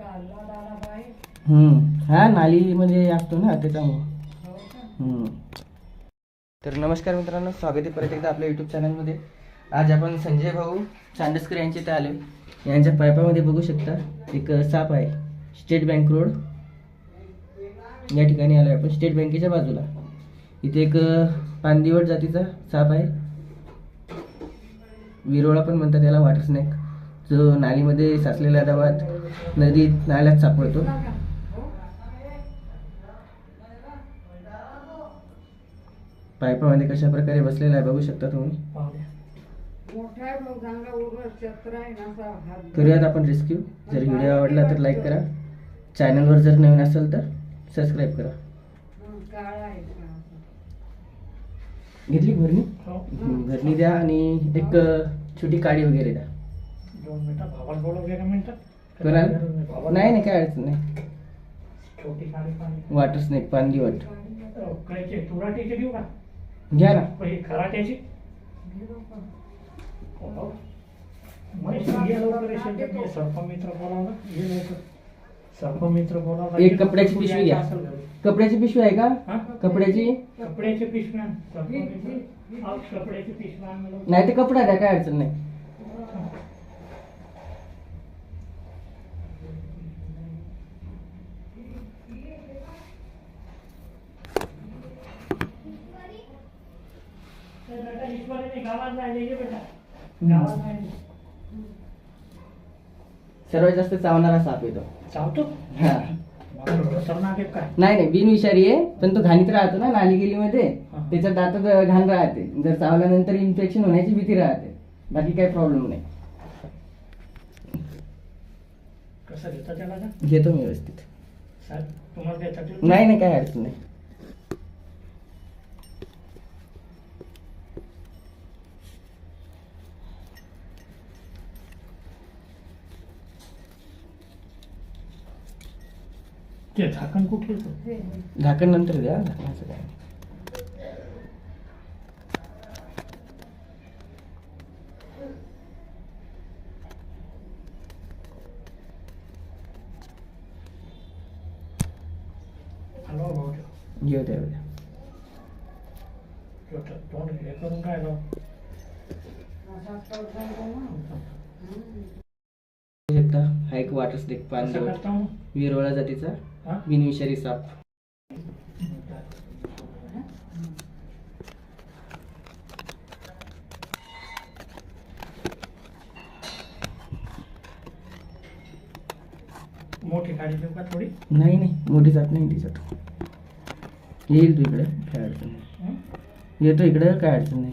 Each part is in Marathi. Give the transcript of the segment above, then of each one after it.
हम्म. हा नालीमध्ये म्हणजे असतो ना त्याच्यामुळं. तर नमस्कार मित्रांनो स्वागत आहे परत एकदा आपल्या यूट्यूब चॅनलमध्ये आज आपण संजय भाऊ चांडसकर यांचे इथे आले यांच्या पायपामध्ये बघू शकता एक साप आहे स्टेट बँक रोड या ठिकाणी आलो आपण स्टेट बँकेच्या बाजूला. इथे एक पांदिवट जातीचा साप आहे. विरोळा पण म्हणतात त्याला वॉटर स्नॅक जो नालीमध्ये साचलेल्या दवात नदीत नाल्यात सापडतो. पायपामध्ये कशा प्रकारे बसलेला आहे बघू शकता तुम्ही. करूयात आपण रेस्क्यू जर व्हिडिओ आवडला तर लाईक करा. चॅनलवर जर नवीन असेल तर सबस्क्राईब करा. घेतली भरणी? हम्म, भरणी द्या आणि एक छोटी काडी वगैरे द्या. दोन मिनिटं भावाला नाही नाही काय अडचण नाही. छोटी साडी पाणी. कायचे तुराटीचे देऊ का? घ्या ना. ही खराट्याची. महेश सर्पमित्र बोलावला. सर्पमित्र बोलावला एक कपड्याची पिशवी घ्या. असेल घरी. कपड्याची पिशवी आहे का? हा? कपड्याची? कपड्याची पिशवी आण. सर्पमित्र. कपड्याची. नाही ते कपडा द्या काय अडचण नाही ए, बेटा, ईश्वरीने गावात नाही ये बेटा गावात नाही सर्वात जास्त चावणारा साप येतो चावतो? हा. नाही नाही बिनविषारी आहे पण तो घाणीत राहतो ना नाली गेलीमध्ये हा. त्याच्या दातात घाण राहते. जर चावल्यानंतर इन्फेक्शन होण्याची भीती राहते. बाकी काही प्रॉब्लेम नाही. कसं घेता मी व्यवस्थित. नाही नाही काय अडचण नाही. ते झाकण कुठे येतं? झाकण नंतर द्या. झाकणाचं काय? द्या. हे शकता हा एक पांदव करता मग? विरवळा जातीचा? बिनविषारी साप. मोठी गाडी देऊ का थोडी? नाही नाही. मोठी जात नाही तिच्यात येईल तू इकडे काय अडचण नाही? येतो इकडे काय अडचण नाही.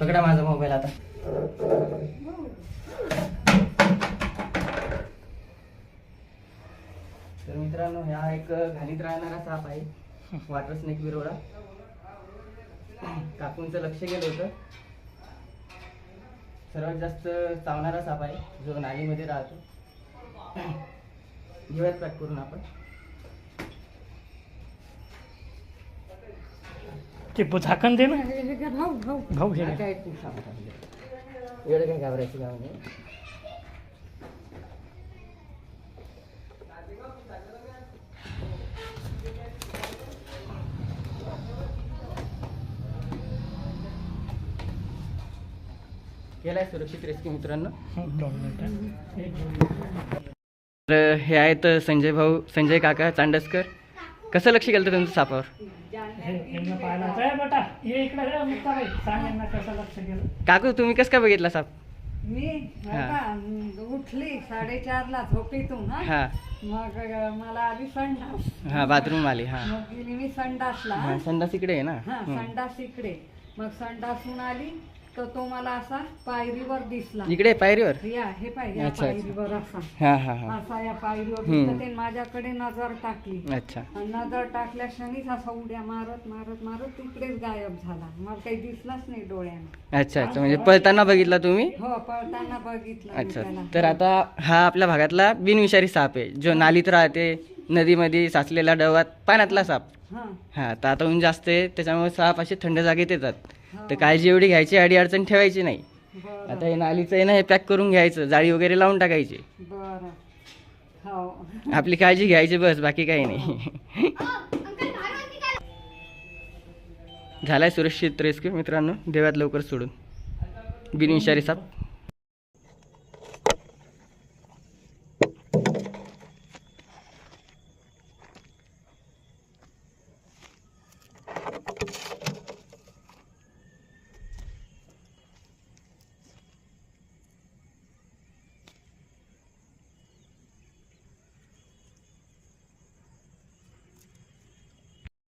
पकडा माझा मोबाईल आता. तर मित्रांनो हा एक घाणीत राहणारा साप आहे. Water snake विरोडा. काकूंचं लक्ष गेलं होतं. सर्वात जास्त चावणारा साप आहे जो नालीमध्ये राहतो. घेऊयात पॅक करून आपण. ते झाकण दे ना भाऊ घे. एवढं काय घाबरायचं काम नाही केलाय सुरक्षित रेस्क्यू मित्रांनो हं, दोन मिनिटं. एक मिनिट. तर हे आहेत संजय भाऊ संजय काका चांडसकर कसं लक्ष गेलं तुमचं सापावर यांना पाहायला काय बेटा ये इकडे रे मुक्ताबाई सांग यांना कसं लक्ष गेलं. काकू तुम्ही कसं काय बघितला साप? मी हा. बघा, म, उठली साडेचारला झोपेतून हा. हा. मग अ, मला आली संडास. हा बाथरूम आली हा. मग गेली मी संडासला. हा संडास इकडे आहे ना? हा. संडास इकडे. मग संडासून आली तर तो मला असा पायरीवर दिसला. इकडे पायरीवर? या हे पाहिजे या अच्छा, अच्छा. पायरीवर असा. हा हा हा. असा या पायरीवर हम्म. दिसला. ते माझ्याकडे नजर टाकली. अच्छा. आणि नजर टाकल्या क्षणीच असा उड्या मारत मारत मारत तिकडेच गायब झाला. मला काही दिसलाच नाही डोळ्यानं. अच्छा अच्छा. म्हणजे पळताना बघितला तुम्ही? हो पळताना बघितलं मी अच्छा. त्याला. तर आता हा आपल्या भागातला बिनविषारी साप आहे. जो नालीत राहते नदीमध्ये साचलेला डवात पाण्यातला साप. हा. हा तर आता ऊन जास्त आहे. त्याच्यामुळे साप असे थंड जागेत येतात. तर काळजी एवढी घ्यायची अडी अडचण ठेवायची नाही. आता हे नालीचं आहे ना हे पॅक करून घ्यायचं जाळी वगैरे लावून टाकायची. बरं. हो. आपली काळजी घ्यायची बस बाकी काही नाही. झालाय सुरक्षित रेस्क्यू मित्रांनो देवात लवकर सोडून. बिनविषारी साप.